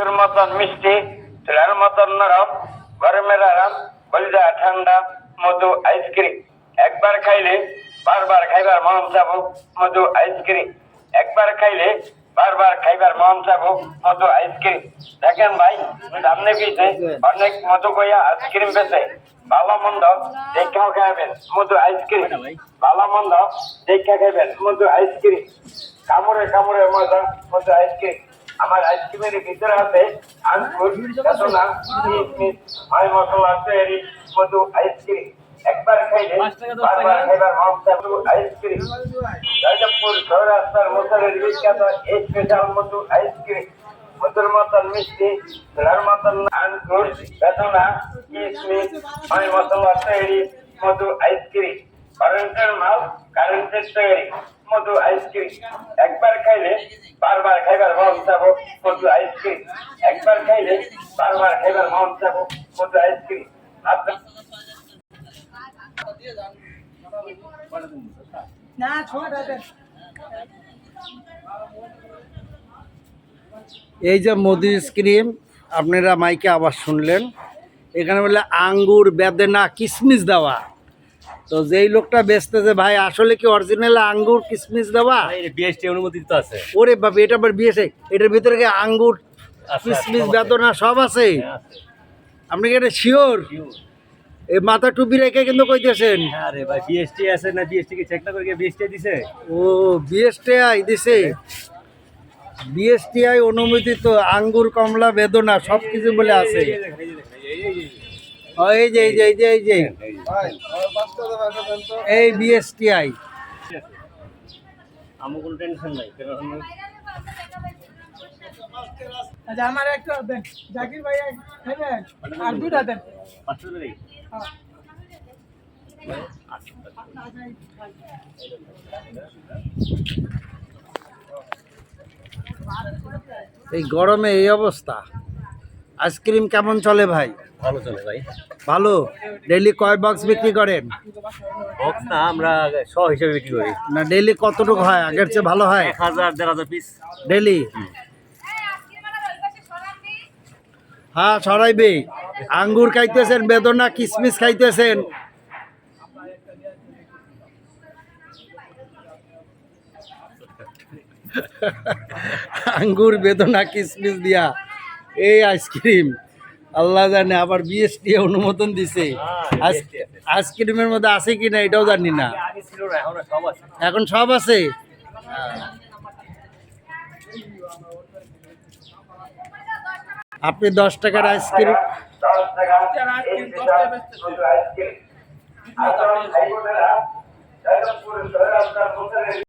তোর মতন মিষ্টি চুলার মতন নরম, গরমের আরাম কলিজা ঠান্ডা, মধু আইসক্রিম একবার খাইলে বারবার খাইবার মন চাবো, মধু আইসক্রিম একবার খাইলে বারবার খাইবার মন চাবো, মধু আইসক্রিম দেখেন ভাই, সামনে পিছে অনেক মধু কইয়া আইসক্রিম বেছে ভালো মন্দ দেখাও খাইবেন, মধু আইসক্রিম ভালো মন্দ দেখা খাইবেন, মধু আইসক্রিম কামড়ে কামড়ে মজা, মধু আইসক্রিম আমার আইসক্রিমের ভিতরে আছে আঙ্গুর বেদনা কিশমিশ মাই মশলা তৈরি মধু আইসক্রিম একবার খাইলে বারবার খাইবার মন আইসক্রিম রাজাপুর চৌরাস্তার বিখ্যাত এই স্পেশাল মধু আইসক্রিম মধুর মতন মিষ্টি ছোলার মতন আঙ্গুর বেদনা কিশমিশ মাই মশলা তৈরি মধু আইসক্রিম কারেন্টের মাল মধু আইসক্রিম একবার খাইলে বারবার খাইবার মন চাবো মধু আইসক্রিম একবার খাইলে বারবার খাইবার মন চাবো মধু আইসক্রিম আপনার না ছোট এই যে মধু স্ক্রিম আপনারা মাইকে আবার শুনলেন। এখানে বলে আঙ্গুর বেদেনা কিশমিশ দেওয়া। তো যেই লোকটা বেচতেছে ভাই আসলে কি অরিজিনাল আঙ্গুর কিসমিস দেওয়া বিএসটি অনুমতি তো আছে ওরে বাবা এটা আবার বিয়েছে এটার ভিতরে কি আঙ্গুর আছে। বেদনা সব আছে আপনি কি এটা শিওর এই মাথা টুপি রেখে কিন্তু কইতেছেন আরে ভাই বিএসটি আছে না বিএসটি কি চেক না করে বিএসটি দিছে ও বিএসটিআই দিছে বিএসটিআই অনুমোদিত আঙ্গুর কমলা বেদনা সব কিছু বলে আছে এই যে এই যে এই যে এই যে। এই বিএসটিআই আমার কোনো টেনশন নাই আচ্ছা আমার একটা দেন। জাকির ভাই খাবেন আর দুটা দেন। পাঁচশো টাকা হ্যাঁ। এই গরমে এই অবস্থা। আইসক্রিম কেমন চলে ভাই? ভালো চলে ভাই। ভালো? ডেইলি কয় বক্স বিক্রি করেন? বক্স না আমরা শ হিসেবে বিক্রি করি। না ডেইলি কতটুকু হয়? আগের চেয়ে ভালো হয়? এক হাজার দেড় হাজার পিস ডেইলি হ্যাঁ সরাইবে। আঙ্গুর খাইতেছেন বেদনা কিসমিস খাইতেছেন। আঙ্গুর বেদনা কিসমিস দিয়া। এই আইসক্রিম। আল্লাহ জানে আবার বিএসটি অনুমোদন দিছে। আইস- আইসক্রিমের মধ্যে আছে কি না এটাও জানি না। আগে ছিল না এখন সব আছে। এখন সব আছে? আপনি দশ টাকার আইসক্রিম আইসক্রিম।